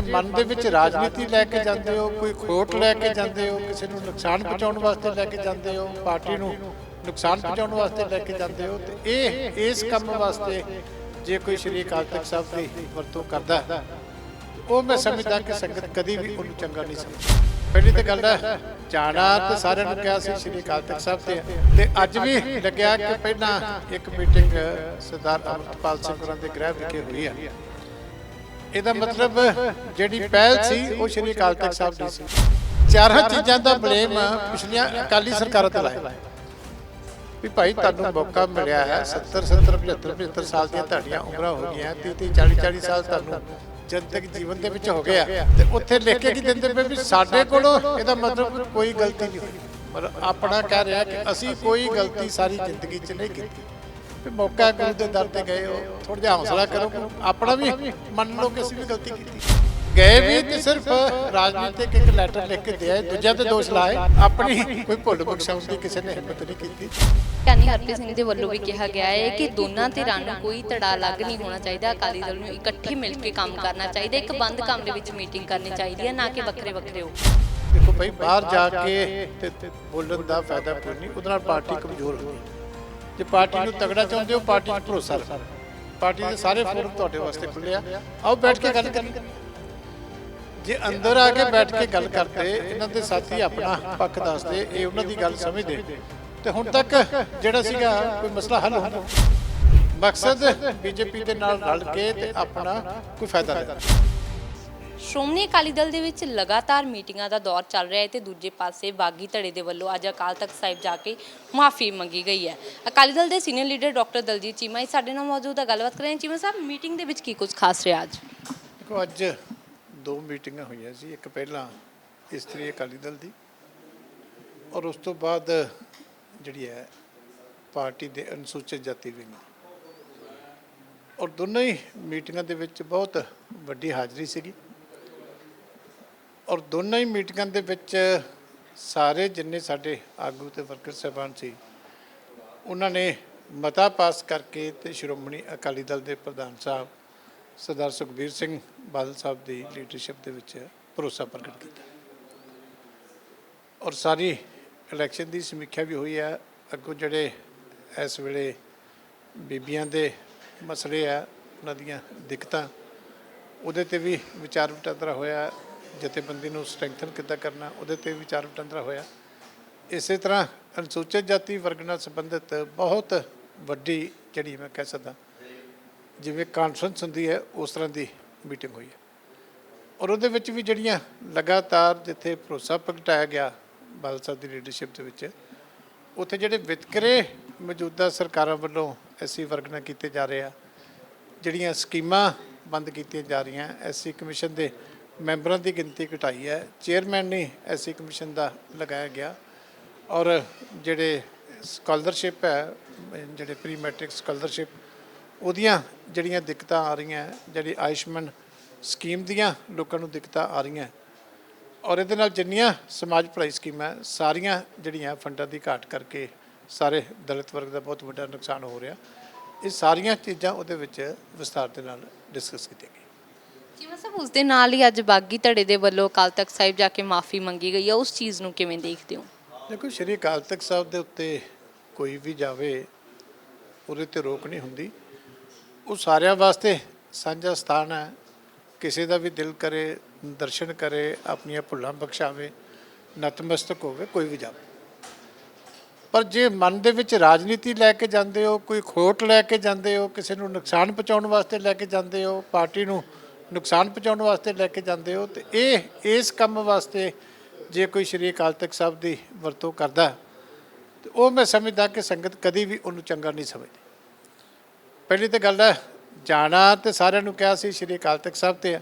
ਜੇ ਮਨ ਦੇ ਵਿੱਚ ਰਾਜਨੀਤੀ ਲੈ ਕੇ ਜਾਂਦੇ ਹੋ, ਕੋਈ ਖੋਟ ਲੈ ਕੇ ਜਾਂਦੇ ਹੋ, ਕਿਸੇ ਨੂੰ ਨੁਕਸਾਨ ਪਹੁੰਚਾਉਣ ਵਾਸਤੇ ਲੈ ਕੇ ਜਾਂਦੇ ਹੋ, ਪਾਰਟੀ ਨੂੰ ਨੁਕਸਾਨ ਪਹੁੰਚਾਉਣ ਵਾਸਤੇ ਲੈ ਕੇ ਜਾਂਦੇ ਹੋ, ਤੇ ਇਹ ਇਸ ਕੰਮ ਵਾਸਤੇ ਜੇ ਕੋਈ ਸ਼੍ਰੀ ਅਕਾਲ ਤਖਤ ਸਾਹਿਬ ਦੀ ਵਰਤੋਂ ਕਰਦਾ ਉਹ ਮੈਂ ਸਮਝਦਾ ਕਿ ਸੰਗਤ ਕਦੀ ਵੀ ਉਹਨੂੰ ਚੰਗਾ ਨਹੀਂ ਸਮਝਦੀ। ਪਹਿਲੀ ਤਾਂ ਗੱਲ ਹੈ ਜਾਣਾ ਤੇ ਸਾਰਿਆਂ ਨੂੰ ਕਿਹਾ ਸੀ ਸ਼੍ਰੀ ਅਕਾਲ ਤਖਤ ਸਾਹਿਬ ਤੇ ਤੇ ਅੱਜ ਵੀ ਲੱਗਿਆ ਕਿ ਪਹਿਲਾਂ ਇੱਕ ਮੀਟਿੰਗ ਸਰਦਾਰ ਅਮਰਪਾਲ ਸਿੰਘ ਹੋਰਾਂ ਦੇ ਗ੍ਰਹਿ ਵਿਖੇ ਹੋਈ ਹੈ। ਇਹਦਾ ਮਤਲਬ ਜਿਹੜੀ ਪਹਿਲ ਸੀ ਉਹ ਸ਼੍ਰੀ ਅਕਾਲ ਤਖਤ ਸਾਹਿਬ ਦੀ ਸੀ। ਚਾਰਾਂ ਚੀਜ਼ਾਂ ਦਾ ਬਲੇਮ ਪਿਛਲੀਆਂ ਅਕਾਲੀ ਸਰਕਾਰਾਂ ਤੇ ਲਾਇਆ। ਵੀ ਭਾਈ ਤੁਹਾਨੂੰ ਮੌਕਾ ਮਿਲਿਆ ਹੈ 70 70 75 75 ਸਾਲ ਦੀਆਂ ਤੁਹਾਡੀਆਂ ਉਮਰਾਂ ਹੋ ਗਈਆਂ 30 30 40 40 ਸਾਲ ਤੁਹਾਨੂੰ ਜਨਤਕ ਜੀਵਨ ਦੇ ਵਿੱਚ ਹੋ ਗਿਆ। ਤੇ ਉੱਥੇ ਲਿਖ ਕੇ ਕੀ ਦਿੰਦੇ ਪਏ ਵੀ ਸਾਡੇ ਕੋਲੋਂ ਇਹਦਾ ਮਤਲਬ ਕੋਈ ਗਲਤੀ ਨਹੀਂ ਹੋਈ। ਪਰ ਆਪਣਾ ਕਹਿ ਰਿਹਾ ਕਿ ਅਸੀਂ ਕੋਈ ਗਲਤੀ ਸਾਰੀ ਜ਼ਿੰਦਗੀ 'ਚ ਨਹੀਂ ਕੀਤੀ। ਵੀ ਮੌਕਾ ਗੁਰੂ ਦੇ ਦਰ ਤੇ ਗਏ ਹੋ। ਥੋੜਾ ਜਿਹਾ ਹੌਸਲਾ ਕਰੋ। ਆਪਣਾ ਵੀ ਮੰਨ ਲਓ ਕਿ ਅਸੀਂ ਵੀ ਗਲਤੀ ਕੀਤੀ। ਗਏ ਵੀ ਤੇ ਸਿਰਫ ਰਾਜਨੀਤਿਕ ਇੱਕ ਲੈਟਰ ਲਿਖ ਕੇ ਦਿਆ ਦੂਜਿਆਂ ਤੇ ਦੋਸ਼ ਲਾਏ। ਆਪਣੀ ਕੋਈ ਭੁੱਲ ਬਖਸ਼ਾਉਣ ਦੀ ਕਿਸੇ ਨੇ ਹਿੰਮਤ ਨਹੀਂ ਕੀਤੀ। ਗਿਆਨੀ ਹਰਪ੍ਰੀਤ ਸਿੰਘ ਦੇ ਵੱਲੋਂ ਵੀ ਕਿਹਾ ਗਿਆ ਹੈ ਕਿ ਦੋਨਾਂ ਧਿਰਾਂ ਨੂੰ ਕੋਈ ਤੜਾ ਲੱਗ ਨਹੀਂ ਹੋਣਾ ਚਾਹੀਦਾ। ਅਕਾਲੀ ਦਲ ਨੂੰ ਇਕੱਠੇ ਮਿਲ ਕੇ ਕੰਮ ਕਰਨਾ ਚਾਹੀਦਾ। ਇੱਕ ਬੰਦ ਕਮਰੇ ਵਿੱਚ ਮੀਟਿੰਗ ਕਰਨੀ ਚਾਹੀਦੀ ਹੈ ਨਾ ਕਿ ਵੱਖਰੇ ਵੱਖਰੇ ਹੋ ਦੇਖੋ ਭਾਈ ਬਾਹਰ ਜਾ ਕੇ ਤੇ ਬੋਲਣ ਦਾ ਫਾਇਦਾ ਕੋਈ ਨਹੀਂ। ਉਹਦੇ ਨਾਲ ਪਾਰਟੀ ਕਮਜ਼ੋਰ ਹੋਣੀ ਜੇ ਪਾਰਟੀ ਨੂੰ ਤਗੜਾ ਚਾਹੁੰਦੇ ਹੋ, ਪਾਰਟੀ 'ਚ ਭਰੋਸਾ ਰੱਖੋ। ਪਾਰਟੀ ਦੇ ਸਾਰੇ ਫੋਰਮ ਤੁਹਾਡੇ ਵਾਸਤੇ ਖੁੱਲੇ ਆ। ਆਓ ਬੈਠ ਕੇ ਗੱਲ ਕਰੀਏ। ਜੇ ਅੰਦਰ ਆ ਕੇ ਬੈਠ ਕੇ ਗੱਲ ਕਰਦੇ, ਇਹਨਾਂ ਦੇ ਸਾਥੀ ਆਪਣਾ ਪੱਖ ਦੱਸਦੇ, ਇਹ ਉਹਨਾਂ ਦੀ ਗੱਲ ਸਮਝਦੇ। ਤੇ ਹੁਣ ਤੱਕ ਜਿਹੜਾ ਸੀਗਾ, ਕੋਈ ਮਸਲਾ ਹੱਲ ਹੁੰਦਾ ਮਕਸਦ ਬੀਜੇਪੀ ਦੇ ਨਾਲ ਰਲ ਕੇ ਤੇ ਆਪਣਾ ਕੋਈ ਫਾਇਦਾ ਲੈਣਾ। ਸ਼੍ਰੋਮਣੀ ਅਕਾਲੀ ਦਲ ਦੇ ਵਿੱਚ ਲਗਾਤਾਰ ਮੀਟਿੰਗਾਂ ਦਾ ਦੌਰ ਚੱਲ ਰਿਹਾ ਹੈ ਤੇ ਦੂਜੇ ਪਾਸੇ ਬਾਗੀ ਧੜੇ ਦੇ ਵੱਲੋਂ ਅੱਜ ਅਕਾਲ ਤਖਤ ਸਾਹਿਬ ਜਾ ਕੇ ਮਾਫੀ ਮੰਗੀ ਗਈ ਹੈ। ਅਕਾਲੀ ਦਲ ਦੇ senior leader doctor Daljit Cheema ji, ਸਾਡੇ ਨਾਲ ਮੌਜੂਦ ਹੈ ਗੱਲਬਾਤ ਕਰਾਂਗੇ। ਚੀਮਾ ਸਾਹਿਬ, ਮੀਟਿੰਗ ਦੇ ਵਿੱਚ ਕੀ ਕੁਝ ਖਾਸ ਰਿਹਾ ਅੱਜ? ਦੇਖੋ, ਅੱਜ ਦੋ ਮੀਟਿੰਗਾਂ ਹੋਈਆਂ ਸੀ। ਇੱਕ ਪਹਿਲਾਂ ਇਸਤਰੀ ਅਕਾਲੀ ਦਲ ਦੀ ਔਰ ਉਸ ਤੋਂ ਬਾਅਦ ਜਿਹੜੀ ਹੈ ਪਾਰਟੀ ਦੇ ਅਨੁਸੂਚਿਤ ਜਾਤੀ ਵਿੰਗ ਔਰ ਦੋਨੋਂ ਹੀ ਮੀਟਿੰਗਾਂ ਦੇ ਵਿੱਚ ਬਹੁਤ ਵੱਡੀ ਹਾਜ਼ਰੀ ਸੀਗੀ। ਔਰ ਦੋਨਾਂ ਹੀ ਮੀਟਿੰਗਾਂ ਦੇ ਵਿੱਚ ਸਾਰੇ ਜਿੰਨੇ ਸਾਡੇ ਆਗੂ ਤੇ ਵਰਕਰ ਸਾਹਿਬਾਨ ਸੀ, ਉਹਨਾਂ ਨੇ ਮਤਾ ਪਾਸ ਕਰਕੇ ਤੇ ਸ਼੍ਰੋਮਣੀ ਅਕਾਲੀ ਦਲ ਦੇ ਪ੍ਰਧਾਨ ਸਾਹਿਬ ਸਰਦਾਰ ਸੁਖਬੀਰ ਸਿੰਘ ਬਾਦਲ ਸਾਹਿਬ ਦੀ ਲੀਡਰਸ਼ਿਪ ਦੇ ਵਿੱਚ ਭਰੋਸਾ ਪ੍ਰਗਟ ਕੀਤਾ। ਔਰ ਸਾਰੀ ਇਲੈਕਸ਼ਨ ਦੀ ਸਮੀਖਿਆ ਵੀ ਹੋਈ ਹੈ ਅੱਗੋਂ ਜਿਹੜੇ ਇਸ ਵੇਲੇ ਬੀਬੀਆਂ ਦੇ ਮਸਲੇ ਆ, ਉਹਨਾਂ ਦੀਆਂ ਦਿੱਕਤਾਂ, ਉਹਦੇ ਤੇ ਵੀ ਵਿਚਾਰ ਵਟਾਂਦਰਾ ਹੋਇਆ। ਜਥੇਬੰਦੀ ਨੂੰ ਸਟਰੈਂਥਨ ਕਿੱਦਾਂ ਕਰਨਾ, ਉਹਦੇ ਤੇ ਵੀ ਵਿਚਾਰ ਵਟਾਂਦਰਾ ਹੋਇਆ। ਇਸੇ ਤਰ੍ਹਾਂ ਅਨੁਸੂਚਿਤ ਜਾਤੀ ਵਰਗ ਨਾਲ ਸੰਬੰਧਿਤ ਬਹੁਤ ਵੱਡੀ ਜਿਹੜੀ ਮੈਂ ਕਹਿ ਸਕਦਾ, ਜਿਵੇਂ ਕਾਨਫਰੰਸ ਹੁੰਦੀ ਹੈ, ਉਸ ਤਰ੍ਹਾਂ ਦੀ ਮੀਟਿੰਗ ਹੋਈ ਹੈ। ਔਰ ਉਹਦੇ ਵਿੱਚ ਵੀ ਜਿਹੜੀਆਂ ਲਗਾਤਾਰ ਜਿੱਥੇ ਭਰੋਸਾ ਪ੍ਰਗਟਾਇਆ ਗਿਆ ਬਾਦਲ ਸਾਹਿਬ ਦੀ ਲੀਡਰਸ਼ਿਪ ਦੇ ਵਿੱਚ, ਉੱਥੇ ਜਿਹੜੇ ਵਿਤਕਰੇ ਮੌਜੂਦਾ ਸਰਕਾਰਾਂ ਵੱਲੋਂ ਐਸੀ ਵਰਗ ਨਾਲ ਕੀਤੇ ਜਾ ਰਹੇ ਆ, ਜਿਹੜੀਆਂ ਸਕੀਮਾਂ ਬੰਦ ਕੀਤੀਆਂ ਜਾ ਰਹੀਆਂ ਐਸਸੀ ਕਮਿਸ਼ਨ ਦੇ ਮੈਂਬਰਾਂ ਦੀ ਗਿਣਤੀ ਘਟਾਈ ਹੈ। ਚੇਅਰਮੈਨ ਨਹੀਂ ਐਸੀ ਕਮਿਸ਼ਨ ਦਾ ਲਗਾਇਆ ਗਿਆ ਔਰ ਜਿਹੜੇ ਸਕਾਲਰਸ਼ਿਪ ਹੈ, ਜਿਹੜੇ ਪ੍ਰੀ ਮੈਟ੍ਰਿਕ ਸਕਾਲਰਸ਼ਿਪ, ਉਹਦੀਆਂ ਜਿਹੜੀਆਂ ਦਿੱਕਤਾਂ ਆ ਰਹੀਆਂ, ਜਿਹੜੀ ਆਯੁਸ਼ਮਨ ਸਕੀਮ ਦੀਆਂ ਲੋਕਾਂ ਨੂੰ ਦਿੱਕਤਾਂ ਆ ਰਹੀਆਂ। ਔਰ ਇਹਦੇ ਨਾਲ ਜਿੰਨੀਆਂ ਸਮਾਜ ਭਲਾਈ ਸਕੀਮਾਂ ਸਾਰੀਆਂ ਜਿਹੜੀਆਂ ਫੰਡਾਂ ਦੀ ਘਾਟ ਕਰਕੇ ਸਾਰੇ ਦਲਿਤ ਵਰਗ ਦਾ ਬਹੁਤ ਵੱਡਾ ਨੁਕਸਾਨ ਹੋ ਰਿਹਾ। ਇਹ ਸਾਰੀਆਂ ਚੀਜ਼ਾਂ ਉਹਦੇ ਵਿੱਚ ਵਿਸਤਾਰ ਦੇ ਨਾਲ ਡਿਸਕਸ ਕੀਤੀਆਂ ਗਈਆਂ ਚੀਮਾ ਉਸ ਦੇ ਨਾਲ ਹੀ ਅੱਜ ਬਾਗੀ ਧੜੇ ਦੇ ਵੱਲੋਂ ਅਕਾਲ ਤਖਤ ਸਾਹਿਬ ਜਾ ਕੇ ਮਾਫੀ ਮੰਗੀ ਗਈ ਹੈ ਉਸ ਚੀਜ਼ ਨੂੰ ਕਿਵੇਂ ਦੇਖਦੇ ਹੋ? ਦੇਖੋ, ਸ਼੍ਰੀ ਅਕਾਲ ਤਖਤ ਸਾਹਿਬ ਦੇ ਉੱਤੇ ਕੋਈ ਵੀ ਜਾਵੇ, ਉਹਦੇ ਤੇ ਰੋਕ ਨਹੀਂ ਹੁੰਦੀ। ਉਹ ਸਾਰਿਆਂ ਵਾਸਤੇ ਸਾਂਝਾ ਸਥਾਨ ਹੈ। ਕਿਸੇ ਦਾ ਵੀ ਦਿਲ ਕਰੇ, ਦਰਸ਼ਨ ਕਰੇ, ਆਪਣੀਆਂ ਭੁੱਲਾਂ ਬਖਸ਼ਾਵੇ, ਨਤਮਸਤਕ ਹੋਵੇ, ਕੋਈ ਵੀ ਜਾਵੇ। ਪਰ ਜੇ ਮਨ ਦੇ ਵਿੱਚ ਰਾਜਨੀਤੀ ਲੈ ਕੇ ਜਾਂਦੇ ਹੋ, ਕੋਈ ਖੋਟ ਲੈ ਕੇ ਜਾਂਦੇ ਹੋ, ਕਿਸੇ ਨੂੰ ਨੁਕਸਾਨ ਪਹੁੰਚਾਉਣ ਵਾਸਤੇ ਲੈ ਕੇ ਜਾਂਦੇ ਹੋ, ਪਾਰਟੀ ਨੂੰ ਨੁਕਸਾਨ ਪਹੁੰਚਾਉਣ ਵਾਸਤੇ ਲੈ ਕੇ ਜਾਂਦੇ ਹੋ ਤੇ ਇਹ ਇਸ ਕੰਮ ਵਾਸਤੇ ਜੇ ਕੋਈ ਸ਼੍ਰੀ ਅਕਾਲ ਤਖਤ ਸਾਹਿਬ ਦੀ ਵਰਤੋਂ ਕਰਦਾ ਹੈ, ਤੇ ਉਹ ਮੈਂ ਸਮਝਦਾ ਕਿ ਸੰਗਤ ਕਦੀ ਵੀ ਉਹਨੂੰ ਚੰਗਾ ਨਹੀਂ ਸਮਝਦੀ। ਪਹਿਲੀ ਤਾਂ ਗੱਲ ਹੈ ਜਾਣਾ ਤੇ ਸਾਰਿਆਂ ਨੂੰ ਕਿਹਾ ਸੀ ਸ਼੍ਰੀ ਅਕਾਲ ਤਖਤ ਸਾਹਿਬ ਤੇ ਆ।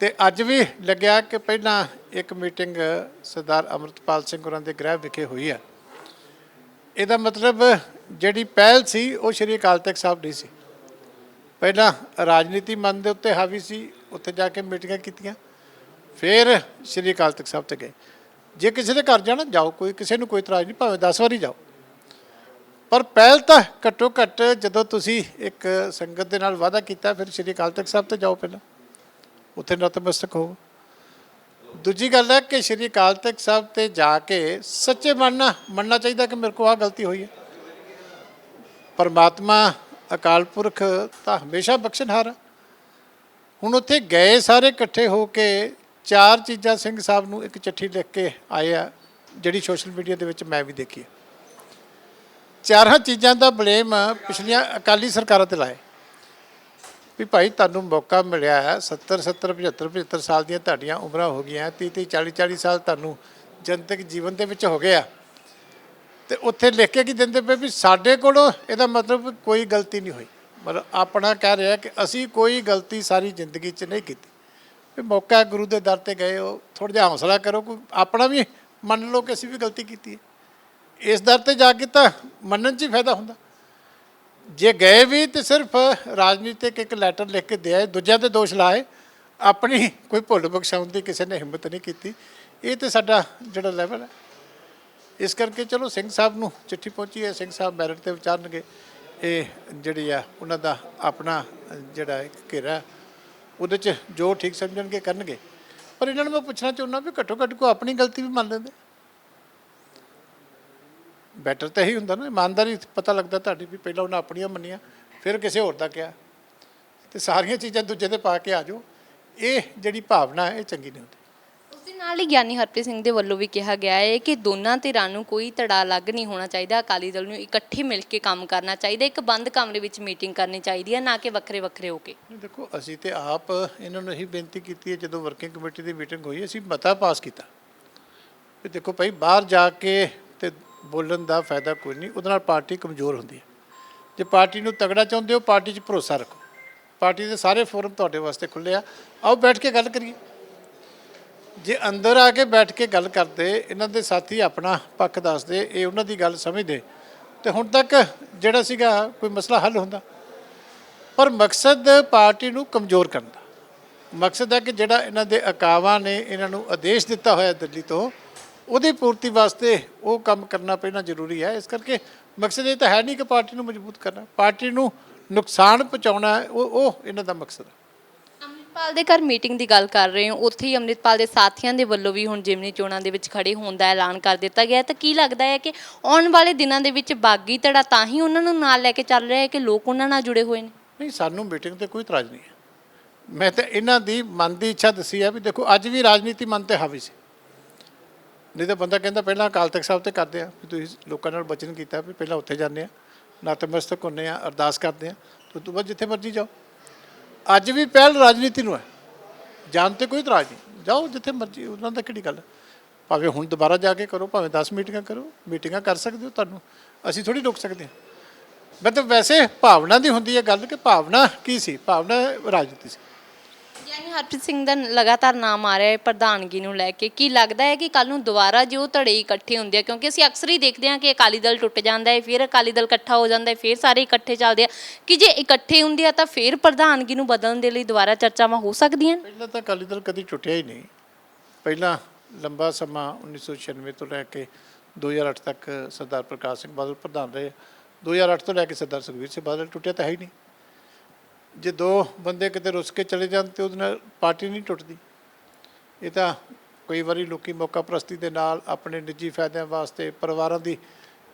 ਤੇ ਅੱਜ ਵੀ ਲੱਗਿਆ ਕਿ ਪਹਿਲਾਂ ਇੱਕ ਮੀਟਿੰਗ ਸਰਦਾਰ ਅਮਰਤਪਾਲ ਸਿੰਘ ਹੋਰਾਂ ਦੇ ਗ੍ਰਹਿ ਵਿਖੇ ਹੋਈ ਆ। ਇਹਦਾ ਮਤਲਬ ਜਿਹੜੀ ਪਹਿਲ ਸੀ ਉਹ ਸ਼੍ਰੀ ਅਕਾਲ ਤਖਤ ਸਾਹਿਬ ਦੀ ਸੀ। ਪਹਿਲਾਂ ਰਾਜਨੀਤੀ ਮਨ ਦੇ ਉੱਤੇ ਹਾਵੀ ਸੀ, ਉੱਥੇ ਜਾ ਕੇ ਮੀਟਿੰਗਾਂ ਕੀਤੀਆਂ। ਫਿਰ ਸ਼੍ਰੀ ਅਕਾਲ ਤਖਤ ਸਾਹਿਬ ਤੇ ਗਏ। ਜੇ ਕਿਸੇ ਦੇ ਘਰ ਜਾਣਾ, ਜਾਓ। ਕੋਈ ਕਿਸੇ ਨੂੰ ਕੋਈ ਇਤਰਾਜ਼ ਨਹੀਂ, ਭਾਵੇਂ 10 ਵਾਰੀ ਜਾਓ। ਪਰ ਪਹਿਲ ਤਾਂ ਘੱਟੋ ਘੱਟ ਜਦੋਂ ਤੁਸੀਂ ਇੱਕ ਸੰਗਤ ਦੇ ਨਾਲ ਵਾਅਦਾ ਕੀਤਾ, ਫਿਰ ਸ਼੍ਰੀ ਅਕਾਲ ਤਖਤ ਸਾਹਿਬ ਤੇ ਜਾਓ ਪਹਿਲਾਂ। ਉੱਥੇ ਨਤਮਸਤਕ ਹੋਵੋ। ਦੂਜੀ ਗੱਲ ਹੈ ਕਿ ਸ਼੍ਰੀ ਅਕਾਲ ਤਖਤ ਸਾਹਿਬ ਤੇ ਜਾ ਕੇ ਸੱਚੇ ਮਨ ਨਾਲ ਮੰਨਣਾ ਚਾਹੀਦਾ ਕਿ ਮੇਰੇ ਕੋਲ ਆ ਗਲਤੀ ਹੋਈ ਹੈ। ਪਰਮਾਤਮਾ ਅਕਾਲ ਪੁਰਖ ਤਾਂ ਹਮੇਸ਼ਾ ਬਖਸ਼ਣਹਾਰ ਹੁਣ ਉੱਥੇ ਗਏ ਸਾਰੇ ਇਕੱਠੇ ਹੋ ਕੇ ਚਾਰ ਚੀਜ਼ਾਂ ਸਿੰਘ ਸਾਹਿਬ ਨੂੰ ਇੱਕ ਚਿੱਠੀ ਲਿਖ ਕੇ ਆਏ ਆ, ਜਿਹੜੀ ਸੋਸ਼ਲ ਮੀਡੀਆ ਦੇ ਵਿੱਚ ਮੈਂ ਵੀ ਦੇਖੀ ਚਾਰਾਂ ਚੀਜ਼ਾਂ ਦਾ ਬਲੇਮ ਪਿਛਲੀਆਂ ਅਕਾਲੀ ਸਰਕਾਰਾਂ ਤੇ ਲਾਏ। ਵੀ ਭਾਈ ਤੁਹਾਨੂੰ ਮੌਕਾ ਮਿਲਿਆ ਹੈ 70 70 75 75 ਸਾਲ ਦੀਆਂ ਤੁਹਾਡੀਆਂ ਉਮਰਾਂ ਹੋ ਗਈਆਂ 30 30 40 40 ਸਾਲ ਤੁਹਾਨੂੰ ਜਨਤਕ ਜੀਵਨ ਦੇ ਵਿੱਚ ਹੋ ਗਿਆ ਤੇ ਉੱਥੇ ਲਿਖ ਕੇ ਕੀ ਦਿੰਦੇ ਪਏ ਵੀ ਸਾਡੇ ਕੋਲੋਂ ਇਹਦਾ ਮਤਲਬ ਕੋਈ ਗਲਤੀ ਨਹੀਂ ਹੋਈ। ਮਤਲਬ ਆਪਣਾ ਕਹਿ ਰਿਹਾ ਕਿ ਅਸੀਂ ਕੋਈ ਗਲਤੀ ਸਾਰੀ ਜ਼ਿੰਦਗੀ 'ਚ ਨਹੀਂ ਕੀਤੀ। ਵੀ ਮੌਕਾ ਗੁਰੂ ਦੇ ਦਰ ਤੇ ਗਏ ਹੋ ਥੋੜਾ ਜਿਹਾ ਹੌਸਲਾ ਕਰੋ, ਕੋਈ ਆਪਣਾ ਵੀ ਮੰਨ ਲਓ ਕਿ ਅਸੀਂ ਵੀ ਗਲਤੀ ਕੀਤੀ ਹੈ। ਇਸ ਦਰ ਤੇ ਜਾ ਕੇ ਤਾਂ ਮੰਨਣ 'ਚ ਹੀ ਫਾਇਦਾ ਹੁੰਦਾ। ਜੇ ਗਏ ਵੀ ਤੇ ਸਿਰਫ ਰਾਜਨੀਤਿਕ ਇੱਕ ਲੈਟਰ ਲਿਖ ਕੇ ਦੇ ਆਏ ਦੂਜਿਆਂ ਤੇ ਦੋਸ਼ ਲਾਏ, ਆਪਣੀ ਕੋਈ ਭੁੱਲ ਬਖਸ਼ਾਉਣ ਦੀ ਕਿਸੇ ਨੇ ਹਿੰਮਤ ਨਹੀਂ ਕੀਤੀ। ਇਹ ਤੇ ਸਾਡਾ ਜਿਹੜਾ ਲੈਵਲ ਹੈ। ਇਸ ਕਰਕੇ ਚਲੋ ਸਿੰਘ ਸਾਹਿਬ ਨੂੰ ਚਿੱਠੀ ਪਹੁੰਚੀ ਹੈ, ਸਿੰਘ ਸਾਹਿਬ ਮੈਰਿਟ ਤੇ ਵਿਚਾਰਨਗੇ। ਇਹ ਜਿਹੜੀ ਆ, ਉਹਨਾਂ ਦਾ ਆਪਣਾ ਜਿਹੜਾ ਘੇਰਾ, ਉਹਦੇ 'ਚ ਜੋ ਠੀਕ ਸਮਝਣਗੇ ਕਰਨਗੇ। ਪਰ ਇਹਨਾਂ ਨੂੰ ਮੈਂ ਪੁੱਛਣਾ ਚਾਹੁੰਦਾ ਵੀ ਘੱਟੋ ਘੱਟ ਕੋ ਆਪਣੀ ਗਲਤੀ ਵੀ ਮੰਨ ਲੈਂਦੇ। ਬੈਟਰ ਤਾਂ ਇਹੀ ਹੁੰਦਾ ਨਾ, ਇਮਾਨਦਾਰੀ ਪਤਾ ਲੱਗਦਾ ਤੁਹਾਡੀ ਵੀ ਪਹਿਲਾਂ ਉਹਨਾਂ ਆਪਣੀਆਂ ਮੰਨੀਆਂ, ਫਿਰ ਕਿਸੇ ਹੋਰ ਦਾ ਕਿਹਾ। ਤੇ ਸਾਰੀਆਂ ਚੀਜ਼ਾਂ ਦੂਜੇ ਤੇ ਪਾ ਕੇ ਆ ਜਾਓ। ਇਹ ਜਿਹੜੀ ਭਾਵਨਾ ਹੈ, ਇਹ ਚੰਗੀ ਨਹੀਂ ਹੁੰਦੀ। ਨਾਲ ਹੀ ਗਿਆਨੀ ਹਰਪ੍ਰੀਤ ਸਿੰਘ ਦੇ ਵੱਲੋਂ ਵੀ ਕਿਹਾ ਗਿਆ ਹੈ ਕਿ ਦੋਨਾਂ ਧਿਰਾਂ ਨੂੰ ਕੋਈ ਤੜਾ ਲੱਗ ਨਹੀਂ ਹੋਣਾ ਚਾਹੀਦਾ। ਅਕਾਲੀ ਦਲ ਨੂੰ ਇਕੱਠੇ ਮਿਲ ਕੇ ਕੰਮ ਕਰਨਾ ਚਾਹੀਦਾ, ਇੱਕ ਬੰਦ ਕਮਰੇ ਵਿੱਚ ਮੀਟਿੰਗ ਕਰਨੀ ਚਾਹੀਦੀ ਹੈ, ਨਾ ਕਿ ਵੱਖਰੇ ਵੱਖਰੇ ਹੋ ਕੇ। ਦੇਖੋ, ਅਸੀਂ ਤੇ ਆਪ ਇਹਨਾਂ ਨੂੰ ਇਹੀ ਬੇਨਤੀ ਕੀਤੀ ਹੈ, ਜਦੋਂ ਵਰਕਿੰਗ ਕਮੇਟੀ ਦੀ ਮੀਟਿੰਗ ਹੋਈ, ਅਸੀਂ ਮਤਾ ਪਾਸ ਕੀਤਾ। ਵੀ ਦੇਖੋ ਭਾਈ, ਬਾਹਰ ਜਾ ਕੇ ਤੇ ਬੋਲਣ ਦਾ ਫਾਇਦਾ ਕੋਈ ਨਹੀਂ, ਉਹਦੇ ਨਾਲ ਪਾਰਟੀ ਕਮਜ਼ੋਰ ਹੁੰਦੀ ਹੈ। ਜੇ ਪਾਰਟੀ ਨੂੰ ਤਗੜਾ ਚਾਹੁੰਦੇ ਹੋ, ਪਾਰਟੀ 'ਚ ਭਰੋਸਾ ਰੱਖੋ। ਪਾਰਟੀ ਦੇ ਸਾਰੇ ਫੋਰਮ ਤੁਹਾਡੇ ਵਾਸਤੇ ਖੁੱਲੇ ਆ। ਆਓ ਬੈਠ ਕੇ ਗੱਲ ਕਰੀਏ। ਜੇ ਅੰਦਰ ਆ ਕੇ ਬੈਠ ਕੇ ਗੱਲ ਕਰਦੇ, ਇਹਨਾਂ ਦੇ ਸਾਥੀ ਆਪਣਾ ਪੱਖ ਦੱਸਦੇ, ਇਹ ਉਹਨਾਂ ਦੀ ਗੱਲ ਸਮਝਦੇ, ਤੇ ਹੁਣ ਤੱਕ ਜਿਹੜਾ ਸੀਗਾ ਕੋਈ ਮਸਲਾ ਹੱਲ ਹੁੰਦਾ। ਪਰ ਮਕਸਦ ਪਾਰਟੀ ਨੂੰ ਕਮਜ਼ੋਰ ਕਰਨ ਦਾ। ਮਕਸਦ ਹੈ ਕਿ ਜਿਹੜਾ ਇਹਨਾਂ ਦੇ ਅਕਾਵਾਂ ਨੇ ਇਹਨਾਂ ਨੂੰ ਆਦੇਸ਼ ਦਿੱਤਾ ਹੋਇਆ ਦਿੱਲੀ ਤੋਂ, ਉਹਦੀ ਪੂਰਤੀ ਵਾਸਤੇ ਉਹ ਕੰਮ ਕਰਨਾ ਪਹਿਲਾਂ ਜ਼ਰੂਰੀ ਹੈ। ਇਸ ਕਰਕੇ ਮਕਸਦ ਇਹ ਤਾਂ ਹੈ ਨਹੀਂ ਕਿ ਪਾਰਟੀ ਨੂੰ ਮਜ਼ਬੂਤ ਕਰਨਾ। ਪਾਰਟੀ ਨੂੰ ਨੁਕਸਾਨ ਪਹੁੰਚਾਉਣਾ, ਉਹ ਉਹ ਇਹਨਾਂ ਦਾ ਮਕਸਦ ਹੈ। ਅੰਮ੍ਰਿਤਪਾਲ ਦੇ ਘਰ ਮੀਟਿੰਗ ਦੀ ਗੱਲ ਕਰ ਰਹੇ ਹੋ। ਉੱਥੇ ਹੀ ਅੰਮ੍ਰਿਤਪਾਲ ਦੇ ਸਾਥੀਆਂ ਦੇ ਵੱਲੋਂ ਵੀ ਹੁਣ ਜਿਮਨੀ ਚੋਣਾਂ ਦੇ ਵਿੱਚ ਖੜੇ ਹੋਣ ਦਾ ਐਲਾਨ ਕਰ ਦਿੱਤਾ ਗਿਆ ਹੈ। ਤਾਂ ਕੀ ਲੱਗਦਾ ਹੈ ਕਿ ਆਉਣ ਵਾਲੇ ਦਿਨਾਂ ਦੇ ਵਿੱਚ ਬਾਗੀ ਧੜਾ ਤਾਂ ਹੀ ਉਹਨਾਂ ਨੂੰ ਨਾਲ ਲੈ ਕੇ ਚੱਲ ਰਿਹਾ ਹੈ ਕਿ ਲੋਕ ਉਹਨਾਂ ਨਾਲ ਜੁੜੇ ਹੋਏ ਨੇ? ਨਹੀਂ, ਸਾਨੂੰ ਮੀਟਿੰਗ ਤੇ ਕੋਈ ਇਤਰਾਜ਼ ਨਹੀਂ ਹੈ। ਮੈਂ ਤਾਂ ਇਹਨਾਂ ਦੀ ਮਨ ਦੀ ਇੱਛਾ ਦੱਸੀ ਹੈ ਵੀ ਦੇਖੋ, ਅੱਜ ਵੀ ਰਾਜਨੀਤੀ ਮਨ ਤੇ ਹਾਵੀ ਸੀ। ਨਹੀਂ ਤਾਂ ਬੰਦਾ ਕਹਿੰਦਾ ਪਹਿਲਾਂ ਅਕਾਲ ਤਖਤ ਸਾਹਿਬ ਤੇ ਕਰਦੇ ਆ ਵੀ ਤੁਸੀਂ ਲੋਕਾਂ ਨਾਲ ਬਚਨ ਕੀਤਾ ਵੀ ਪਹਿਲਾਂ ਉੱਥੇ ਜਾਂਦੇ ਆ ਨਤਮਸਤਕ ਹੁੰਦੇ ਆ, ਅਰਦਾਸ ਕਰਦੇ ਆ, ਤੇ ਤੋਂ ਬਾਅਦ ਜਿੱਥੇ ਮਰਜ਼ੀ ਜਾਓ। ਅੱਜ ਵੀ ਪਹਿਲ ਰਾਜਨੀਤੀ ਨੂੰ ਹੈ। ਜਾਣ ਤੇ ਕੋਈ ਇਤਰਾਜ਼ ਨਹੀਂ। ਜਾਓ ਜਿੱਥੇ ਮਰਜ਼ੀ, ਉਹਨਾਂ ਦਾ ਕਿਹੜੀ ਗੱਲ ਹੈ। ਭਾਵੇਂ ਹੁਣ ਦੁਬਾਰਾ ਜਾ ਕੇ ਕਰੋ, ਭਾਵੇਂ 10 ਮੀਟਿੰਗਾਂ ਕਰੋ, ਮੀਟਿੰਗਾਂ ਕਰ ਸਕਦੇ ਹੋ ਤੁਹਾਨੂੰ। ਅਸੀਂ ਥੋੜੀ ਰੋਕ ਸਕਦੇ ਹਾਂ। ਮਤਲਬ ਵੈਸੇ ਭਾਵਨਾ ਦੀ ਹੁੰਦੀ ਹੈ ਗੱਲ ਕਿ ਭਾਵਨਾ ਕੀ ਸੀ? ਭਾਵਨਾ ਰਾਜਨੀਤੀ ਸੀ। ਯਾਨੀ ਹਰਪ੍ਰੀਤ ਸਿੰਘ ਦਾ ਲਗਾਤਾਰ ਨਾਮ ਆ ਰਿਹਾ ਹੈ ਪ੍ਰਧਾਨਗੀ ਨੂੰ ਲੈ ਕੇ। ਕੀ ਲੱਗਦਾ ਹੈ ਕਿ ਕੱਲ ਨੂੰ ਦੁਬਾਰਾ ਜੇ ਉਹ ਧੜੇ ਇਕੱਠੇ ਹੁੰਦੇ ਆ, ਕਿਉਂਕਿ ਅਸੀਂ ਅਕਸਰ ਹੀ ਦੇਖਦੇ ਹਾਂ ਕਿ ਅਕਾਲੀ ਦਲ ਟੁੱਟ ਜਾਂਦਾ ਹੈ, ਫਿਰ ਅਕਾਲੀ ਦਲ ਇਕੱਠਾ ਹੋ ਜਾਂਦਾ ਹੈ, ਫਿਰ ਸਾਰੇ ਇਕੱਠੇ ਚੱਲਦੇ ਆ। ਕਿ ਜੇ ਇਕੱਠੇ ਹੁੰਦੇ ਆ ਤਾਂ ਫਿਰ ਪ੍ਰਧਾਨਗੀ ਨੂੰ ਬਦਲਣ ਦੇ ਲਈ ਦੁਬਾਰਾ ਚਰਚਾਵਾਂ ਹੋ ਸਕਦੀਆਂ? ਪਹਿਲਾਂ ਤਾਂ ਅਕਾਲੀ ਦਲ ਕਦੀ ਟੁੱਟਿਆ ਹੀ ਨਹੀਂ। ਪਹਿਲਾਂ ਲੰਬਾ ਸਮਾਂ 1996 ਤੋਂ ਲੈ ਕੇ 2008 ਤੱਕ ਸਰਦਾਰ ਪ੍ਰਕਾਸ਼ ਸਿੰਘ ਬਾਦਲ ਪ੍ਰਧਾਨ ਰਹੇ। 2008 ਤੋਂ ਲੈ ਕੇ ਸਰਦਾਰ ਸੁਖਬੀਰ ਸਿੰਘ ਬਾਦਲ ਟੁੱਟਿਆ ਤਾਂ ਹੈ ਹੀ ਨਹੀਂ। ਜੇ ਦੋ ਬੰਦੇ ਕਿਤੇ ਰੁੱਸ ਕੇ ਚਲੇ ਜਾਣ ਤੇ ਉਹਦੇ ਨਾਲ ਪਾਰਟੀ ਨਹੀਂ ਟੁੱਟਦੀ। ਇਹ ਤਾਂ ਕਈ ਵਾਰੀ ਲੋਕੀ ਮੌਕਾ ਪ੍ਰਸਤੀ ਦੇ ਨਾਲ ਆਪਣੇ ਨਿੱਜੀ ਫਾਇਦਿਆਂ ਵਾਸਤੇ, ਪਰਿਵਾਰਾਂ ਦੀ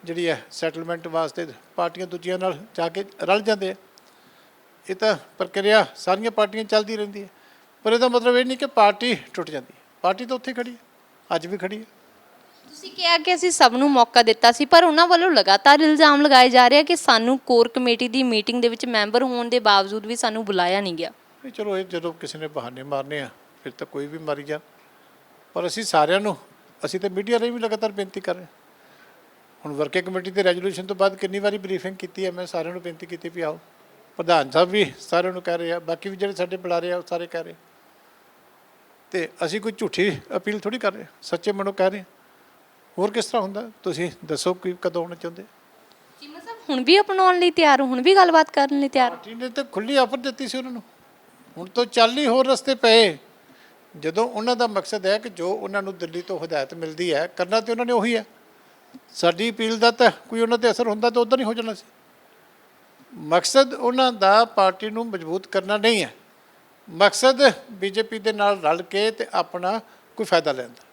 ਜਿਹੜੀ ਹੈ ਸੈਟਲਮੈਂਟ ਵਾਸਤੇ ਪਾਰਟੀਆਂ ਦੂਜੀਆਂ ਨਾਲ ਜਾ ਕੇ ਰਲ ਜਾਂਦੇ ਆ। ਇਹ ਤਾਂ ਪ੍ਰਕਿਰਿਆ ਸਾਰੀਆਂ ਪਾਰਟੀਆਂ ਚੱਲਦੀ ਰਹਿੰਦੀ ਹੈ। ਪਰ ਇਹਦਾ ਮਤਲਬ ਇਹ ਨਹੀਂ ਕਿ ਪਾਰਟੀ ਟੁੱਟ ਜਾਂਦੀ। ਪਾਰਟੀ ਤਾਂ ਉੱਥੇ ਖੜੀ ਹੈ, ਅੱਜ ਵੀ ਖੜੀ ਹੈ। ਤੁਸੀਂ ਕਿਹਾ ਕਿ ਅਸੀਂ ਸਭ ਨੂੰ ਮੌਕਾ ਦਿੱਤਾ ਸੀ, ਪਰ ਉਹਨਾਂ ਵੱਲੋਂ ਲਗਾਤਾਰ ਇਲਜ਼ਾਮ ਲਗਾਏ ਜਾ ਰਹੇ ਆ ਕਿ ਸਾਨੂੰ ਕੋਰ ਕਮੇਟੀ ਦੀ ਮੀਟਿੰਗ ਦੇ ਵਿੱਚ ਮੈਂਬਰ ਹੋਣ ਦੇ ਬਾਵਜੂਦ ਵੀ ਸਾਨੂੰ ਬੁਲਾਇਆ ਨਹੀਂ ਗਿਆ ਨਹੀਂ ਚਲੋ, ਇਹ ਜਦੋਂ ਕਿਸੇ ਨੇ ਬਹਾਨੇ ਮਾਰਨੇ ਆ, ਫਿਰ ਤਾਂ ਕੋਈ ਵੀ ਮਾਰੀ ਜਾ ਪਰ ਅਸੀਂ ਸਾਰਿਆਂ ਨੂੰ, ਅਸੀਂ ਤਾਂ ਮੀਡੀਆ ਲਈ ਵੀ ਲਗਾਤਾਰ ਬੇਨਤੀ ਕਰ ਰਹੇ ਹਾਂ। ਹੁਣ ਵਰਕਿੰਗ ਕਮੇਟੀ ਦੇ ਰੈਜ਼ੋਲੂਸ਼ਨ ਤੋਂ ਬਾਅਦ ਕਿੰਨੀ ਵਾਰੀ ਬਰੀਫਿੰਗ ਕੀਤੀ ਹੈ, ਮੈਂ ਸਾਰਿਆਂ ਨੂੰ ਬੇਨਤੀ ਕੀਤੀ ਵੀ ਆਓ ਪ੍ਰਧਾਨ ਸਾਹਿਬ ਵੀ ਸਾਰਿਆਂ ਨੂੰ ਕਹਿ ਰਹੇ ਆ, ਬਾਕੀ ਵੀ ਜਿਹੜੇ ਸਾਡੇ ਬੁਲਾਰੇ ਆ, ਉਹ ਸਾਰੇ ਕਹਿ ਰਹੇ ਤੇ ਅਸੀਂ ਕੋਈ ਝੂਠੀ ਅਪੀਲ ਥੋੜੀ ਕਰ ਰਹੇ ਸੱਚੇ ਮਨੋਂ ਕਹਿ ਰਹੇ ਹਾਂ। ਹੋਰ ਕਿਸ ਤਰ੍ਹਾਂ ਹੁੰਦਾ? ਤੁਸੀਂ ਦੱਸੋ ਕਿ ਕਦੋਂ ਆਉਣਾ ਚਾਹੁੰਦੇ? ਚੀਮਾ ਸਾਹਿਬ ਹੁਣ ਵੀ ਅਪਣਾਉਣ ਲਈ ਤਿਆਰ ਹੋ ਹੁਣ ਵੀ ਗੱਲਬਾਤ ਕਰਨ ਲਈ ਤਿਆਰ ਹੋ। ਪਾਰਟੀ ਨੇ ਤਾਂ ਖੁੱਲੀ ਆਫਰ ਦਿੱਤੀ ਸੀ ਉਹਨਾਂ ਨੂੰ। ਹੁਣ ਤੋਂ ਚੱਲ ਹੀ ਹੋਰ ਰਸਤੇ ਪਏ। ਜਦੋਂ ਉਹਨਾਂ ਦਾ ਮਕਸਦ ਹੈ ਕਿ ਜੋ ਉਹਨਾਂ ਨੂੰ ਦਿੱਲੀ ਤੋਂ ਹਦਾਇਤ ਮਿਲਦੀ ਹੈ ਕਰਨਾ ਤੇ ਉਹਨਾਂ ਨੇ ਉਹੀ ਹੈ। ਸਾਡੀ ਅਪੀਲ ਦਾ ਤਾਂ ਕੋਈ ਉਹਨਾਂ ਤੇ ਅਸਰ ਹੁੰਦਾ ਤਾਂ ਉਧਰ ਹੀ ਹੋ ਜਾਣਾ ਸੀ। ਮਕਸਦ ਉਹਨਾਂ ਦਾ ਪਾਰਟੀ ਨੂੰ ਮਜ਼ਬੂਤ ਕਰਨਾ ਨਹੀਂ ਹੈ। ਮਕਸਦ ਬੀਜੇਪੀ ਦੇ ਨਾਲ ਰਲ ਕੇ ਤੇ ਆਪਣਾ ਕੋਈ ਫਾਇਦਾ ਲੈਣ ਦਾ। ਹੁਣ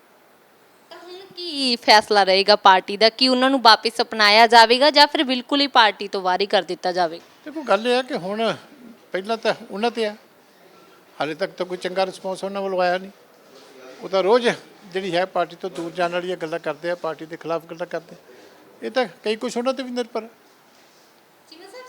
ਕੀ ਫੈਸਲਾ ਰਹੇਗਾ ਪਾਰਟੀ ਦਾ, ਕਿ ਉਹਨਾਂ ਨੂੰ ਵਾਪਸ ਅਪਣਾਇਆ ਜਾਵੇਗਾ ਜਾਂ ਫਿਰ ਬਿਲਕੁਲ ਹੀ ਪਾਰਟੀ ਤੋਂ ਵਾਰੀ ਕਰ ਦਿੱਤਾ ਜਾਵੇਗਾ ਦੇਖੋ, ਗੱਲ ਇਹ ਹੈ ਕਿ ਹੁਣ ਪਹਿਲਾਂ ਤਾਂ ਉਹਨਾਂ ਤੇ ਆ। ਹਾਲੇ ਤੱਕ ਤਾਂ ਕੋਈ ਚੰਗਾ ਰਿਸਪੌਂਸ ਉਹਨਾਂ ਵੱਲੋਂ ਆਇਆ ਨਹੀਂ। ਉਹ ਤਾਂ ਰੋਜ਼ ਜਿਹੜੀ ਹੈ ਪਾਰਟੀ ਤੋਂ ਦੂਰ ਜਾਣ ਵਾਲੀਆਂ ਗੱਲਾਂ ਕਰਦੇ ਆ, ਪਾਰਟੀ ਦੇ ਖਿਲਾਫ ਗੱਲਾਂ ਕਰਦੇ। ਇਹ ਤਾਂ ਕਈ ਕੁਝ ਉਹਨਾਂ ਤੇ ਵੀ ਨਿਰਭਰ ਹੈ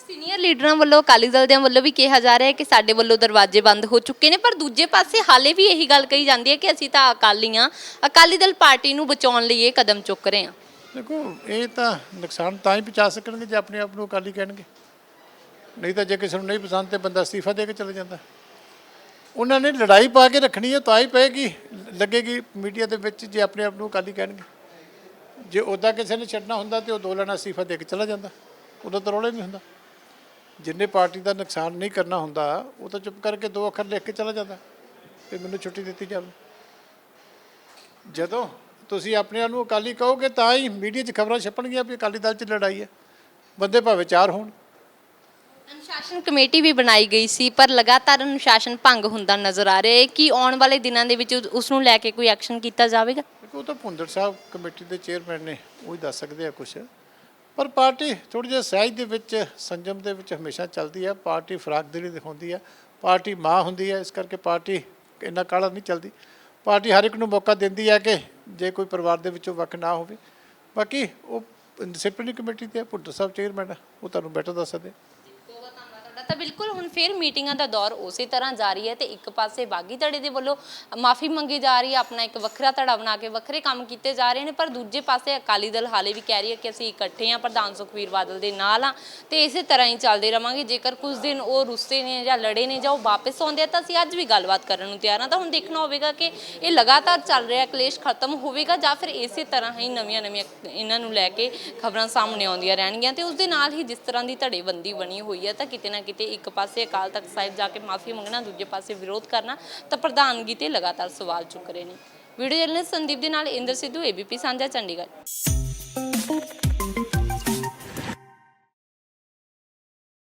ਸੀਨੀਅਰ ਲੀਡਰਾਂ ਵੱਲੋਂ ਅਕਾਲੀ ਦਲ ਦੇ ਵੱਲੋਂ ਵੀ ਕਿਹਾ ਜਾ ਰਿਹਾ ਹੈ ਕਿ ਸਾਡੇ ਵੱਲੋਂ ਦਰਵਾਜ਼ੇ ਬੰਦ ਹੋ ਚੁੱਕੇ ਨੇ, ਪਰ ਦੂਜੇ ਪਾਸੇ ਹਾਲੇ ਵੀ ਇਹੀ ਗੱਲ ਕਹੀ ਜਾਂਦੀ ਹੈ ਕਿ ਅਸੀਂ ਤਾਂ ਅਕਾਲੀ ਹਾਂ, ਅਕਾਲੀ ਦਲ ਪਾਰਟੀ ਨੂੰ ਬਚਾਉਣ ਲਈ ਇਹ ਕਦਮ ਚੁੱਕ ਰਹੇ ਹਾਂ। ਦੇਖੋ, ਇਹ ਤਾਂ ਨੁਕਸਾਨ ਤਾਂ ਹੀ ਪਹੁੰਚਾ ਸਕਣਗੇ ਜੇ ਆਪਣੇ ਆਪ ਨੂੰ ਅਕਾਲੀ ਕਹਿਣਗੇ। ਨਹੀਂ ਤਾਂ ਜੇ ਕਿਸੇ ਨੂੰ ਨਹੀਂ ਪਸੰਦ ਤੇ ਬੰਦਾ ਅਸਤੀਫਾ ਦੇ ਕੇ ਚਲਾ ਜਾਂਦਾ। ਉਹਨਾਂ ਨੇ ਲੜਾਈ ਪਾ ਕੇ ਰੱਖਣੀ ਹੈ, ਤਾਂ ਹੀ ਪਏਗੀ, ਲੱਗੇਗੀ ਮੀਡੀਆ ਦੇ ਵਿੱਚ ਜੇ ਆਪਣੇ ਆਪ ਨੂੰ ਅਕਾਲੀ ਕਹਿਣਗੇ। ਜੇ ਉਹਦਾ ਕਿਸੇ ਨੇ ਛੱਡਣਾ ਹੁੰਦਾ ਤੇ ਉਹ ਦੋ ਲੈਣਾ ਅਸਤੀਫਾ ਦੇ ਕੇ ਚਲਾ ਜਾਂਦਾ, ਉਦੋਂ ਤਾਂ ਰੌਲਾ ਨਹੀਂ ਹੁੰਦਾ। ਜਿੰਨੇ ਪਾਰਟੀ ਦਾ ਨੁਕਸਾਨ ਨਹੀਂ ਕਰਨਾ ਹੁੰਦਾ ਉਹ ਤਾਂ ਚੁੱਪ ਕਰਕੇ ਦੋ ਅੱਖਰ ਲਿਖ ਕੇ ਚਲਾ ਜਾਂਦਾ। ਤੇ ਮੈਨੂੰ ਛੁੱਟੀ ਦਿੱਤੀ ਜਾਵੇ। ਜਦੋਂ ਤੁਸੀਂ ਆਪਣੇ ਆਪ ਨੂੰ ਅਕਾਲੀ ਕਹੋਗੇ ਤਾਂ ਹੀ ਮੀਡੀਆ 'ਚ ਖਬਰਾਂ ਛਪਣਗੀਆਂ ਵੀ ਅਕਾਲੀ ਦਲ 'ਚ ਲੜਾਈ ਹੈ। ਬੰਦੇ ਭਾਵੇਂ ਚਾਰ ਹੋਣ। ਅਨੁਸ਼ਾਸਨ ਕਮੇਟੀ ਵੀ ਬਣਾਈ ਗਈ ਸੀ ਪਰ ਲਗਾਤਾਰ ਅਨੁਸ਼ਾਸਨ ਭੰਗ ਹੁੰਦਾ ਨਜ਼ਰ ਆ ਰਿਹਾ ਹੈ ਕਿ ਆਉਣ ਵਾਲੇ ਦਿਨਾਂ ਦੇ ਵਿੱਚ ਉਸ ਨੂੰ ਲੈ ਕੇ ਕੋਈ ਐਕਸ਼ਨ ਕੀਤਾ ਜਾਵੇਗਾ? ਉਹ ਤਾਂ ਭੁੰਦੜ ਸਾਹਿਬ ਕਮੇਟੀ ਦੇ ਚੇਅਰਮੈਨ ਨੇ ਉਹ ਹੀ ਦੱਸ ਸਕਦੇ ਆ ਕੁਛ। ਪਰ ਪਾਰਟੀ ਥੋੜੀ ਜਿਹੀ ਸਹਿਜ ਦੇ ਵਿੱਚ, ਸੰਜਮ ਦੇ ਵਿੱਚ ਹਮੇਸ਼ਾ ਚੱਲਦੀ ਹੈ ਪਾਰਟੀ ਫਰਾਕਦਰੀ ਦਿਖਾਉਂਦੀ ਹੈ ਪਾਰਟੀ ਮਾਂ ਹੁੰਦੀ ਹੈ ਇਸ ਕਰਕੇ ਪਾਰਟੀ ਇੰਨਾ ਕਾਲਾ ਨਹੀਂ ਚੱਲਦੀ। ਪਾਰਟੀ ਹਰ ਇੱਕ ਨੂੰ ਮੌਕਾ ਦਿੰਦੀ ਹੈ ਕਿ ਜੇ ਕੋਈ ਪਰਿਵਾਰ ਦੇ ਵਿੱਚੋਂ ਵੱਖ ਨਾ ਹੋਵੇ। ਬਾਕੀ ਉਹ ਡਿਸਪਲਿਨਰੀ ਕਮੇਟੀ ਤੇ ਭੁੰਦੜ ਸਾਹਿਬ ਚੇਅਰਮੈਨ ਉਹ ਤੁਹਾਨੂੰ ਬੈਟਰ ਦੱਸ ਸਕਦੇ ਤਾਂ ਬਿਲਕੁਲ ਹੁਣ ਫਿਰ ਮੀਟਿੰਗਾਂ ਦਾ ਦੌਰ ਉਸੇ ਤਰ੍ਹਾਂ ਜਾਰੀ ਹੈ ਤੇ ਇੱਕ ਪਾਸੇ ਬਾਗੀ ਧੜੇ ਦੇ ਵੱਲੋਂ ਮਾਫੀ ਮੰਗੀ ਜਾ ਰਹੀ ਹੈ, ਆਪਣਾ ਇੱਕ ਵੱਖਰਾ ਧੜਾ ਬਣਾ ਕੇ ਵੱਖਰੇ ਕੰਮ ਕੀਤੇ ਜਾ ਰਹੇ ਨੇ, ਪਰ ਦੂਜੇ ਪਾਸੇ ਅਕਾਲੀ ਦਲ ਹਾਲੇ ਵੀ ਕਹਿ ਰਹੀ ਹੈ ਕਿ ਅਸੀਂ ਇਕੱਠੇ ਹਾਂ, ਪ੍ਰਧਾਨ ਸੁਖਵੀਰ ਬਾਦਲ ਦੇ ਨਾਲ ਆ ਤੇ ਇਸੇ ਤਰ੍ਹਾਂ ਹੀ ਚੱਲਦੇ ਰਵਾਂਗੇ। ਜੇਕਰ ਕੁਝ ਦਿਨ ਉਹ ਰੁੱਸੇ ਨੇ ਜਾਂ ਲੜੇ ਨੇ ਜਾਂ ਉਹ ਵਾਪਸ ਆਉਂਦੇ ਆ ਤਾਂ ਅਸੀਂ ਅੱਜ ਵੀ ਗੱਲਬਾਤ ਕਰਨ ਨੂੰ ਤਿਆਰ ਹਾਂ। ਤਾਂ ਹੁਣ ਦੇਖਣਾ ਹੋਵੇਗਾ ਕਿ ਇਹ ਲਗਾਤਾਰ ਚੱਲ ਰਿਹਾ ਕਲੇਸ਼ ਖਤਮ ਹੋਵੇਗਾ ਜਾਂ ਫਿਰ ਇਸੇ ਤਰ੍ਹਾਂ ਹੀ ਨਵੀਆਂ ਨਵੀਆਂ ਇਹਨਾਂ ਨੂੰ ਲੈ ਕੇ ਖਬਰਾਂ ਸਾਹਮਣੇ ਆਉਂਦੀਆਂ ਰਹਿਣਗੀਆਂ ਤੇ ਉਸ ਦੇ ਨਾਲ ਹੀ ਜਿਸ ਤਰ੍ਹਾਂ ਦੀ ਧੜੇਬੰਦੀ ਬਣੀ ਹੋਈ ਹੈ ਤਾਂ ਕਿਤੇ ਨਾ ਕਿਤੇ ਇੱਕ ਪਾਸੇ ਅਕਾਲ ਤਖਤ ਸਾਹਿਬ ਜਾ ਕੇ ਮਾਫੀ ਮੰਗਣਾ, ਦੂਜੇ ਪਾਸੇ ਵਿਰੋਧ ਕਰਨਾ, ਤਾਂ ਪ੍ਰਧਾਨਗੀ ਤੇ ਲਗਾਤਾਰ ਸਵਾਲ ਚੁੱਕ ਰਹੇ ਨੇ। ਵੀਡੀਓ ਜਰਨਲਿਸਟ ਸੰਦੀਪ ਦੇ ਨਾਲ ਇੰਦਰ ਸਿੱਧੂ ਏਬੀਪੀ ਸਾਂਝਾ ਚੰਡੀਗੜ੍ਹ।